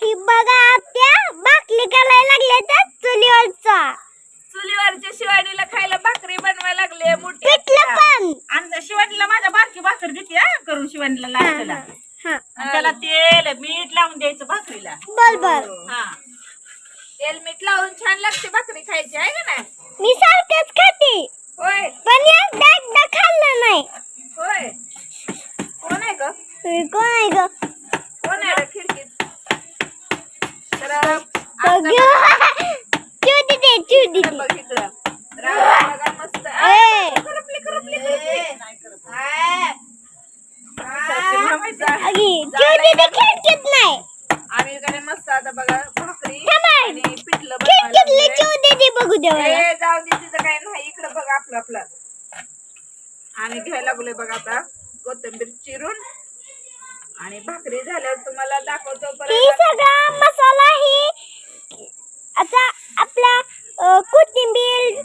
ही बघा त्या बाकली करायला लागल्या त्या चुलीवरचा चुलीवरच्या शिवाडीला खायला भाकरी बनवायला लागले मोठी पिठलं पण. आणि शिवानीला माझ्या बारकी भाकर देते हा, करून शिवानीला हा आणि त्याला तेल मीठ लावून द्यायचं भाकरीला. बर हा तेल मीठ लावून छान लागते भाकरी खायची आहे का नाही? मी सारखंच खाते. होय. पण एकदा एकदा खाल्लं नाही. होय. कोण आहे ग? कोण आहे ग? कोण आहे रे खिडकीत तर आमचा बघ. चिव दीदी चिव इकडं दीदी बघ इकडं रांगोळी बघा. मस्त. आ, ए. करपली, करपली, करपली. आ. थांबायचं. जा- अगी चिव दीदी खिडकीत नाही. आम्ही इकडे मस्त आता बघा. भाकरी थांबा. आणि पिठलं बघू दे जाऊ दे तिचं काय नाही. इकडं बघ आपलं आपलं. आणि घ्यायला लागलोय बघ आता कोथिंबीर चिरून. आणि भाकरी झाल्यावर तुम्हाला दाखवतो परत सगळा मसाला ही आता आपला अ, कोथिंबीर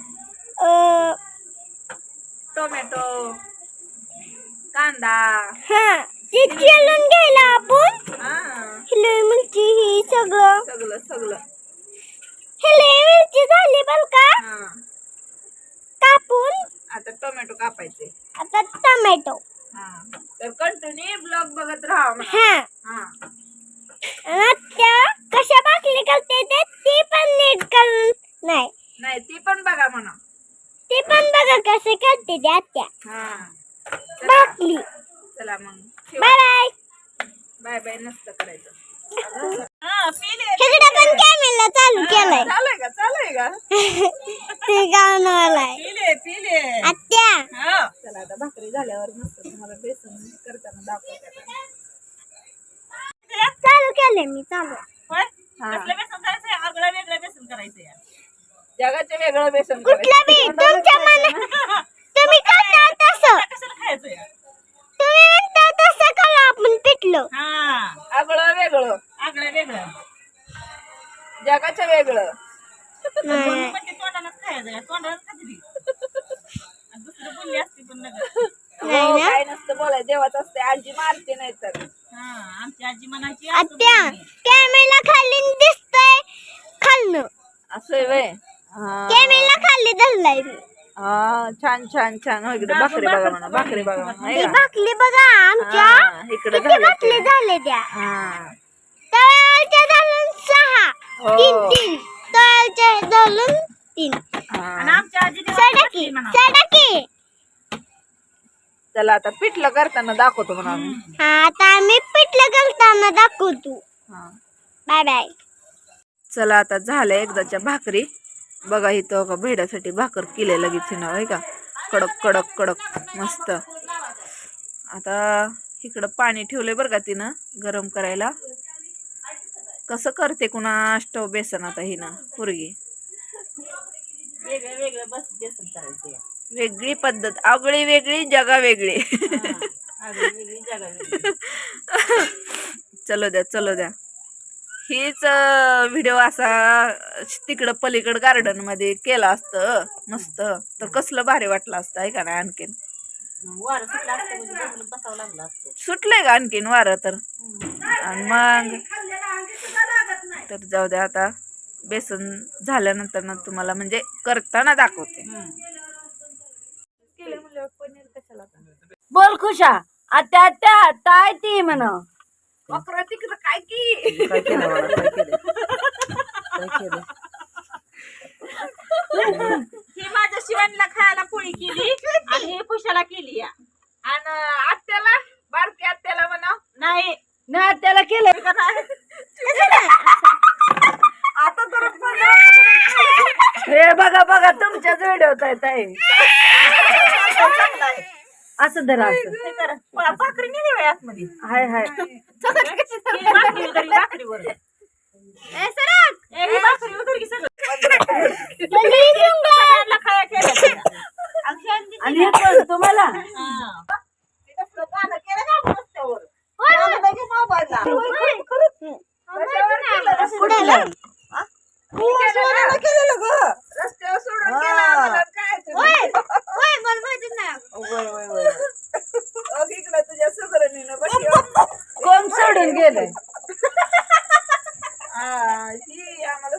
अ, टोमॅटो कांदा हा ते चिरून घ्यायला आपण हा हिरवी मिरची ही सगळं सगळं. मिरची झाली बर का? हा. कापून. आता टोमॅटो कापायचे. आता टोमॅटो. हा. तर कंटिन्यू ब्लॉग बघत राहा. हा. हा. आणि कशा बाकली करते ते ती पण नीट करून नाही नाही ती पण बघा म्हणा ती पण बघा कसे करते ते आत्या हा चला बाकली चला मग बाय बाय बाय बाय नसतं करायचं हा, पिले. इकडे पण कॅमेरा चालू केलाय. का? चालूय का? ते गावनवालाय पिले पिले आत्या. हा. चला आता भाकरी झाल्यावर मस्त तुम्हाला बेसन करताना दाखवते आता. चालू केलंय मी चालू. होय? कसलं बेसन करायचंय आगळं वेगळं बेसन करायचंय जगाचे वेगळं बेसन कुठलं बी? तुमच्या मना जगाचं वेगळं. म्हणून पण ते तोंडालाच खायचंय तोंडालाच खाते ती आणि दुसरं बोलली असती पण नका नाही हो, ना? काय नसतं बोलाय. देवाच असते आजी मारते नाही तर हा आमची आजी म्हणायची आत्या कॅमेरा खाली दिसतंय. असं हा. धरलाय. मी हा, छान छान छान. हो इकडे भाकरी बघा म्हणा. भाकरी बघा म्हणा. ही हे का? भाकली बघा आमच्या. हा, इकडे किती झालं भाकली ते. झाले त्या. हा. तीन तीन. तळाच्या झालं तीन. आणि हा. आमच्या आजीने सडकी सडकी. चला आता पिठलं करताना दाखवतो म्हणा आम्ही. हा आता आम्ही पिठलं करताना दाखवतो. हा. बाय बाय चला आता झालं एकदाच्या भाकरी. बघा इथं का भेड्यासाठी भाकर केले लगेच ना होय का? कडक कडक कडक मस्त. आता इकडं पाणी ठेवलंय बरं का तिनं गरम करायला. कसं करते कुणा स्टव बेसन आता हिनं पुरगी? वेगळं वेगळं बस बेसन करायचंय वेगळी पद्धत आगळी वेगळी जगा वेगळी. हा. चलो द्या चलो द्या. हीच व्हिडिओ असा तिकडं पलीकड गार्डनमध्ये केला असतं मस्त. तर कसलं भारी वाटलं असतं आहे का नाही आणखीन. वारं सुटलं असतं म्हणजे असतं. सुटलंय का आणखीन वारं तर? आणि मग? तर जाऊ द्या आता बेसन झाल्यानंतर ना तुम्हाला म्हणजे करताना दाखवते. बोल खुशा. आत्या आत्या टाय ती म्हण. अकरा तिकडं काय की? काय केलं मला काय केलं? काय केलं? ही माझ्या शिवानीला खायला पोळी केली आणि हे पुशाला केली. या. आणि आत्याला बारकी आत्याला म्हणा नाही. ना आत्याला केलं. तुमच्याच व्हिडिओत आहे. ताई असं धरा असं. भाकरी नाही आतमध्ये. हाय हाय. ही भाकरीवर ही भाकरी सगळं. सगळ्यांना खाया केलं तिनं. आणि ह्यांनी आणि हे पण तुम्हाला हा. गाणं केलं का आपण रस्त्यावर? होय, होय. गाणं लगे मोबाईलला. पुढे लाव. केलेलं केलेलं ग. रस्त्यावर सोडून केलं आम्हाला काय ते? होय, होय, मला माहिती नाही. वय, वय, वय. अग इकडं तुझ्या सुगरणीनं बघ कोण सोडून गेलंय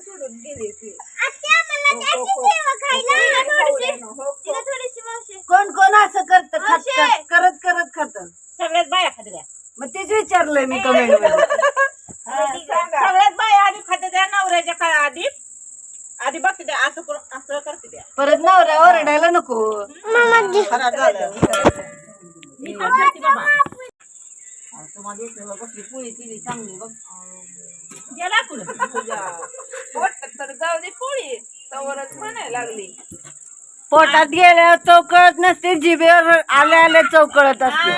बोलून गेली ती आत्या, मला द्यायची शेव खायला. तिला थोडीशी मावशी. कोण कोण असं करत खात मावशी. खात- करत करत खात सगळ्याच बाया खाते द्या मग तेच विचारलंय मी कमेंट बाया आधी खाते द्या नवऱ्याच्या का आधी? आधी बघते द्या असं करून असं करते द्या परत नवऱ्या ओरडायला नको. खराब झालं. मी पण करते. बाबा पोळी केली चांगली बघ गेला कुठं पोटात तर जाऊ दे पोळी. तवरच म्हणायला लागली. पोटात गेल्यावर चौकळत नसते जिभेवर आल्या आल्या चौकळत असते.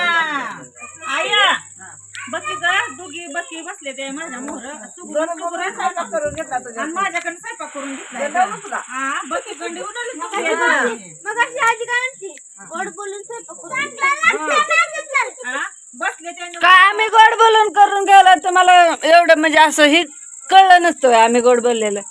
बकी ग दोघी बकी बसले ते माझ्या मोहर सुगरण सुगरण स्वयंपाक करून घेतला तुझ्या आणि माझ्याकडे स्वयंपाक करून घेतला हा बकी गंडी उडवली तुझी. मग अशी आजी काय म्हणते? गोड बोलून स्वयंपाक करून. हा. बसले ते काय आम्ही गोड बोलून करून गेलो तुम्हाला एवढं म्हणजे असं हे कळलं नसतं आम्ही गोड बोललेलं.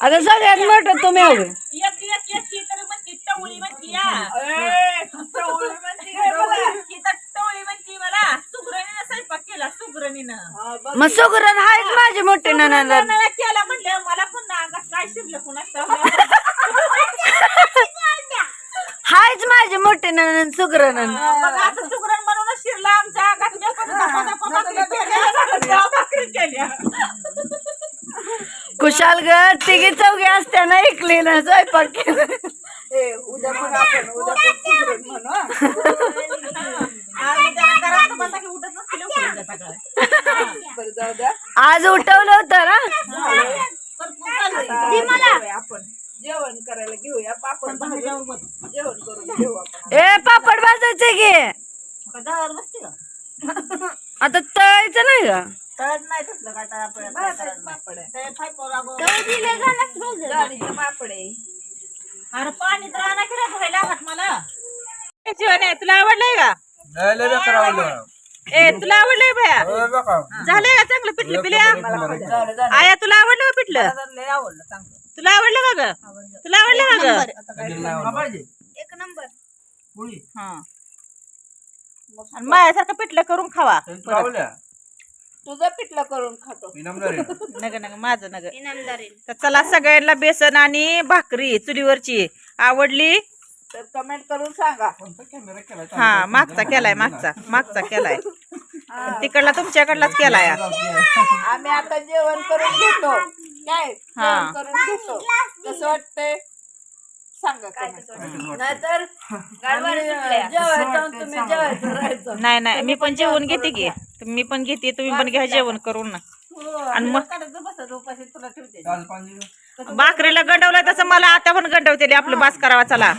आता सगळ्यात मोठं तुम्ही हवे एक एक एक की तर म्हणती टवळी म्हणती या ए, टवळी म्हणते काय मला? की तर टवळी म्हणती मला सुगरणीनं स्वयंपाक केला सुगरणीनं हा, बघ. मग सुगरण हायच माझी मोठी ननंद सुगरणीनं केला म्हणलं मला अंगात काय शिरलं हायच माझी मोठी ननंद सुगरण मग आता सुगरण म्हणूनच शिरला आमच्या अंगात. मी पण पदा पदा भाकरी केल्या. भाकरी केल्या. कुशाल ग तिघी चौघी असत्या ना ऐकली ना स्वयंपाक केलं. ए, उद्या पण आपण उद्या पण म्हणू हा. आणि त्या घरात बसा की उठत नसतील लवकर उद्या सकाळी. बरं जाऊ द्या आज उठवलं होतं ना? आपण जेवण करायला घेऊया पापड जेवण करून घेऊ आपण. ए पापड भाजायचे घे आता तळायचं नाही का? तळत नाही तसलं काय तळा. पापड आहे. गाडीचं आहे. अरे पाणी तर आणा की रे धुवायला लागत मला? शिवाने तुला आवडलंय का? लय आवडलं. ए तुला आवडलंय भया होय बघा. झालंय का चांगलं पिठलं पिल्या? झालं झालं. आया तुला आवडलं का पिठलं? आवडलं तुला आवडलं का ग? तुला आवडलं का ग? एक नंबर. हा. माझ्यासारखं पिठलं करून खावा. तुझं पिठलं करून खातो. नग नग माझं नग. इनामदारी तर चला सगळ्यांना बेसन आणि भाकरी चुलीवरची. आवडली? तर कमेंट करून सांगा. हा मागचा केलाय मागचा. मागचा केलाय. तिकडला तुमच्याकडलाच केलाय. आम्ही आता जेवण करून घेतो. काय? हा. जेवण करून घेतो. कसं वाटतंय? सांगा comment. नाहीतर आम्ही जेवायचं आणि तुम्ही जेवायचं राहायचं. नाही नाही मी पण जेवण घेते की. मी पण घेते तुम्ही पण घ्या जेवण करून ना. आणि मग भाकरीला गंडवलंय तसं मला आता पण गंडवते आपलं बास करावा चला